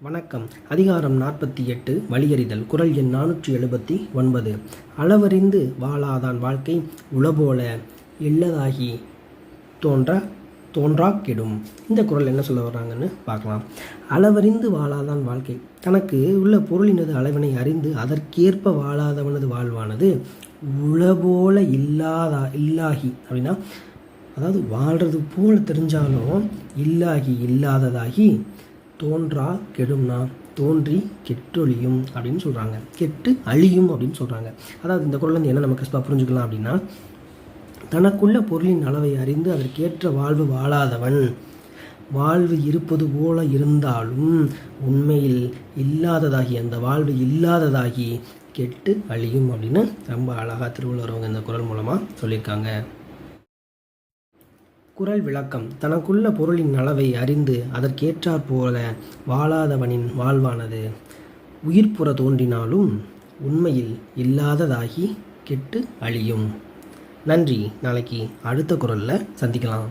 வணக்கம். அதிகாரம் நாற்பத்தி எட்டு வழியறிதல். குரல் எண் நானூற்றி எழுபத்தி ஒன்பது. அளவறிந்து வாழாதான் வாழ்க்கை உளபோல இல்லதாகி தோன்றா தோன்றா கெடும் இந்த குரல் என்ன சொல்ல வர்றாங்கன்னு பார்க்கலாம். அளவறிந்து வாழாதான் வாழ்க்கை. தனக்கு உள்ள பொருளினது அளவினை அறிந்து அதற்கேற்ப வாழாதவனது வாழ்வானது உளபோல இல்லாதா இல்லாகி அப்படின்னா அதாவது வாழ்கிறது போல தெரிஞ்சாலும் இல்லாகி இல்லாததாகி தோன்றா கெடும்னா தோன்றி கெட்டொழியும் அப்படின்னு சொல்கிறாங்க கெட்டு அழியும் அப்படின்னு சொல்கிறாங்க அதாவது இந்த குரல் வந்து என்ன நமக்கு புரிஞ்சுக்கலாம் அப்படின்னா தனக்குள்ள பொருளின் அளவை அறிந்து அதற்கேற்ற வாழ்வு வாழாதவன் வாழ்வு இருப்பது போல இருந்தாலும் உண்மையில் இல்லாததாகி அந்த வாழ்வு இல்லாததாகி கெட்டு அழியும் அப்படின்னு ரொம்ப அழகாக திருவள்ளுவர் அவங்க இந்த குரல் மூலமாக சொல்லியிருக்காங்க. குரல் விளக்கம். தனக்குள்ள பொருளின் அளவை அறிந்து அதற்கேற்றாற் போல வாழாதவனின் வாழ்வானது. உயிர்ப்புற தோன்றினாலும் உண்மையில் இல்லாததாகி கெட்டு அழியும். நன்றி. நாளைக்கு அடுத்த குரலில் சந்திக்கலாம்.